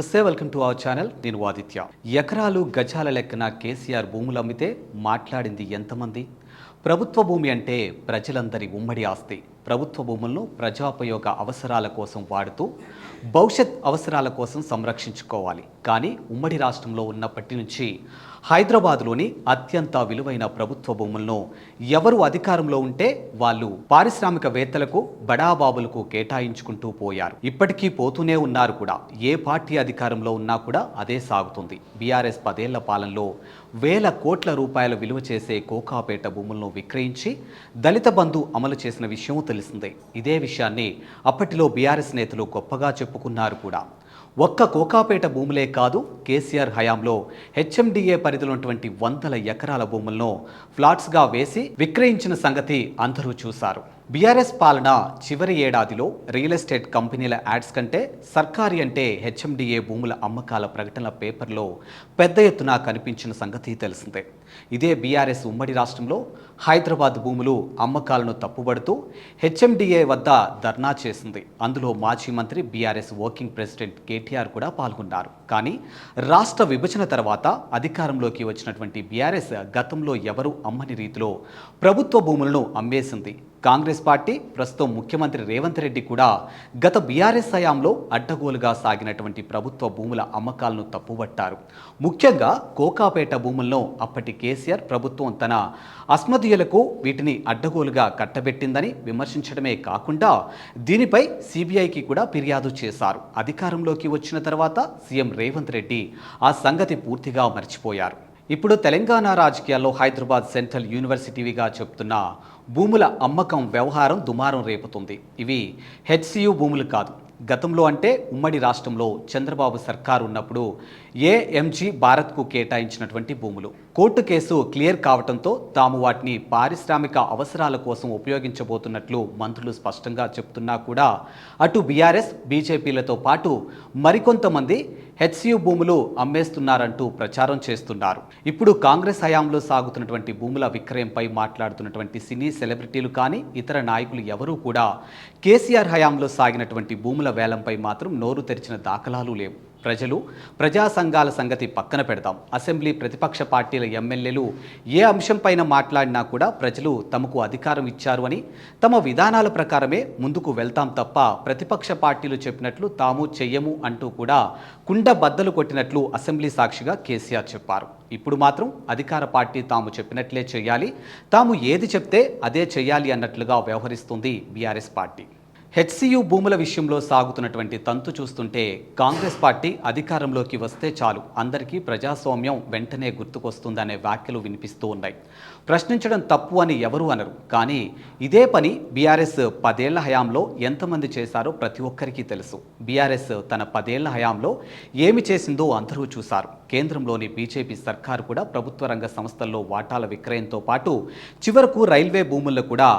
నమస్తే welcome to our channel నేను ఆదిత్య. ఎకరాలు గజాల లెక్కన కేసీఆర్ భూములు అమ్మితే మాట్లాడింది ఎంతమంది? ప్రభుత్వ భూమి అంటే ప్రజలందరి ఉమ్మడి ఆస్తి. ప్రభుత్వ భూములను ప్రజాపయోగ అవసరాల కోసం వాడుతూ భవిష్యత్ అవసరాల కోసం సంరక్షించుకోవాలి. కానీ ఉమ్మడి రాష్ట్రంలో ఉన్నప్పటి నుంచి హైదరాబాద్లోని అత్యంత విలువైన ప్రభుత్వ భూములను ఎవరు అధికారంలో ఉంటే వాళ్ళు పారిశ్రామికవేత్తలకు బడాబాబులకు కేటాయించుకుంటూ పోయారు. ఇప్పటికీ పోతూనే ఉన్నారు కూడా. ఏ పార్టీ అధికారంలో ఉన్నా కూడా అదే సాగుతుంది. బీఆర్ఎస్ పదేళ్ళ పాలనలో వేల కోట్ల రూపాయల విలువ చేసే కోకాపేట భూములను విక్రయించి దళిత బంధు అమలు చేసిన విషయం తెలిసిందే. ఇదే విషయాన్ని అప్పటిలో బీఆర్ఎస్ నేతలు గొప్పగా చెప్పుకున్నారు కూడా. ఒక్క కోకాపేట భూములే కాదు కేసీఆర్ హయాంలో హెచ్ఎండిఏ పరిధిలో ఉన్నటువంటి వందల ఎకరాల భూములను ఫ్లాట్స్గా వేసి విక్రయించిన సంగతి అందరూ చూశారు. బీఆర్ఎస్ పాలన చివరి ఏడాదిలో రియల్ ఎస్టేట్ కంపెనీల యాడ్స్ కంటే సర్కారీ అంటే హెచ్ఎండిఏ భూముల అమ్మకాల ప్రకటనల పేపర్లో పెద్ద ఎత్తున కనిపించిన సంగతి తెలిసిందే. ఇదే బీఆర్ఎస్ ఉమ్మడి రాష్ట్రంలో హైదరాబాద్ భూములు అమ్మకాలను తప్పుబడుతూ హెచ్ఎండిఏ వద్ద ధర్నా చేసింది. అందులో మాజీ మంత్రి బీఆర్ఎస్ వర్కింగ్ ప్రెసిడెంట్ కేటీఆర్ కూడా పాల్గొన్నారు. కానీ రాష్ట్ర విభజన తర్వాత అధికారంలోకి వచ్చినటువంటి బీఆర్ఎస్ గతంలో ఎవరు అమ్మని రీతిలో ప్రభుత్వ భూములను అమ్మేసింది. కాంగ్రెస్ పార్టీ ప్రస్తుతం ముఖ్యమంత్రి రేవంత్ రెడ్డి కూడా గత బీఆర్ఎస్ హయాంలో అడ్డగోలుగా సాగినటువంటి ప్రభుత్వ భూముల అమ్మకాలను తప్పుబట్టారు. ముఖ్యంగా కోకాపేట భూములను అప్పటి కేసీఆర్ ప్రభుత్వం తన అస్మదీయులకు వీటిని అడ్డగోలుగా కట్టబెట్టిందని విమర్శించడమే కాకుండా దీనిపై సిబిఐకి కూడా ఫిర్యాదు చేశారు. అధికారంలోకి వచ్చిన తర్వాత సీఎం రేవంత్ రెడ్డి ఆ సంగతి పూర్తిగా మర్చిపోయారు. ఇప్పుడు తెలంగాణ రాజకీయాల్లో హైదరాబాద్ సెంట్రల్ యూనివర్సిటీగా చెప్తున్న భూముల అమ్మకం వ్యవహారం దుమారం రేపుతుంది. ఇవి హెచ్సియు భూములు కాదు. గతంలో అంటే ఉమ్మడి రాష్ట్రంలో చంద్రబాబు సర్కారు ఉన్నప్పుడు ఏఎంజీ భారత్కు కేటాయించినటువంటి భూములు. కోర్టు కేసు క్లియర్ కావడంతో తాము వాటిని పారిశ్రామిక అవసరాల కోసం ఉపయోగించబోతున్నట్లు మంత్రులు స్పష్టంగా చెప్తున్నా కూడా అటు బీఆర్ఎస్ బీజేపీలతో పాటు మరికొంతమంది హెచ్సియు భూములు అమ్మేస్తున్నారంటూ ప్రచారం చేస్తున్నారు. ఇప్పుడు కాంగ్రెస్ హయాంలో సాగుతున్నటువంటి భూముల విక్రయంపై మాట్లాడుతున్నటువంటి సినీ సెలబ్రిటీలు కానీ ఇతర నాయకులు ఎవరూ కూడా కేసీఆర్ హయాంలో సాగినటువంటి భూముల వేలంపై మాత్రం నోరు తెరిచిన దాఖలాలు లేవు. ప్రజలు ప్రజా సంఘాల సంగతి పక్కన పెడతాం అసెంబ్లీ ప్రతిపక్ష పార్టీల ఎమ్మెల్యేలు ఏ అంశంపైన మాట్లాడినా కూడా ప్రజలు తమకు అధికారం ఇచ్చారు అని తమ విధానాల ప్రకారమే ముందుకు వెళ్తాం తప్ప ప్రతిపక్ష పార్టీలు చెప్పినట్లు తాము చెయ్యము అంటూ కూడా కుండ బద్దలు కొట్టినట్లు అసెంబ్లీ సాక్షిగా కేసీఆర్ చెప్పారు. ఇప్పుడు మాత్రం అధికార పార్టీ తాము చెప్పినట్లే చేయాలి తాము ఏది చెప్తే అదే చేయాలి అన్నట్లుగా వ్యవహరిస్తుంది బీఆర్ఎస్ పార్టీ. హెచ్సియు భూముల విషయంలో సాగుతున్నటువంటి తంతు చూస్తుంటే కాంగ్రెస్ పార్టీ అధికారంలోకి వస్తే చాలు. అందరికీ ప్రజాస్వామ్యం వెంటనే గుర్తుకొస్తుందనే వ్యాఖ్యలు వినిపిస్తూ ఉన్నాయి. ప్రశ్నించడం తప్పు అని ఎవరు అనరు. కానీ ఇదే పని బీఆర్ఎస్ పదేళ్ళ హయాంలో ఎంతమంది చేశారో ప్రతి ఒక్కరికి తెలుసు. బీఆర్ఎస్ తన పదేళ్ళ హయాంలో ఏమి చేసిందో అందరూ చూశారు. కేంద్రంలోని బీజేపీ సర్కారు కూడా ప్రభుత్వ రంగ సంస్థల్లో వాటాల విక్రయంతో పాటు చివరకు రైల్వే భూముల్లో కూడా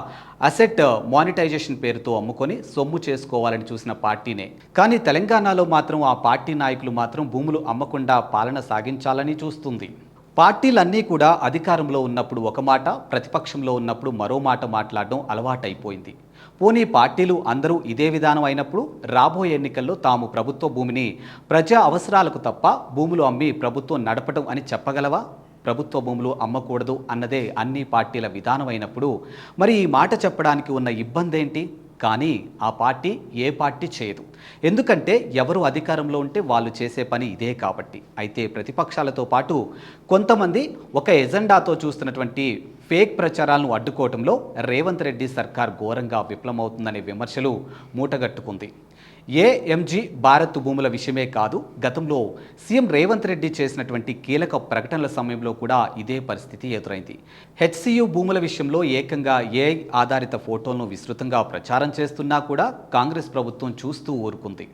అసెట్ మానిటైజేషన్ పేరుతో అమ్ముకొని సొమ్ము చేసుకోవాలని చూసిన పార్టీనే. కానీ తెలంగాణలో మాత్రం ఆ పార్టీ నాయకులు మాత్రం భూములు అమ్మకుండా పాలన సాగించాలని చూస్తుంది. పార్టీలన్నీ కూడా అధికారంలో ఉన్నప్పుడు ఒక మాట ప్రతిపక్షంలో ఉన్నప్పుడు మరో మాట మాట్లాడడం అలవాటైపోయింది. పోనీ పార్టీలు అందరూ ఇదే విధానం అయినప్పుడు రాబోయే ఎన్నికల్లో తాము ప్రభుత్వ భూమిని ప్రజా అవసరాలకు తప్ప భూములు అమ్మి ప్రభుత్వం నడపడం అని చెప్పగలవా? ప్రభుత్వ భూములు అమ్మకూడదు అన్నదే అన్ని పార్టీల విధానం అయినప్పుడు. మరి ఈ మాట చెప్పడానికి ఉన్న ఇబ్బంది ఏంటి కానీ ఆ పార్టీ ఏ పార్టీ చేయదు. ఎందుకంటే ఎవరు అధికారంలో ఉంటే వాళ్ళు చేసే పని ఇదే కాబట్టి. అయితే ప్రతిపక్షాలతో పాటు కొంతమంది ఒక ఎజెండాతో చూస్తున్నటువంటి ఫేక్ ప్రచారాలను అడ్డుకోవడంలో రేవంత్ రెడ్డి సర్కార్ ఘోరంగా విఫలమవుతుందనే విమర్శలు మూటగట్టుకుంది. ఏఎంజీ భారత్ భూముల విషయమే కాదు గతంలో సీఎం రేవంత్ రెడ్డి చేసినటువంటి కీలక ప్రకటనల సమయంలో కూడా ఇదే పరిస్థితి ఎదురైంది. హెచ్సియు భూముల విషయంలో ఏకంగా ఏఐ ఆధారిత ఫోటోలను విస్తృతంగా ప్రచారం చేస్తున్నా కూడా కాంగ్రెస్ ప్రభుత్వం చూస్తూ ఊరుకుంది.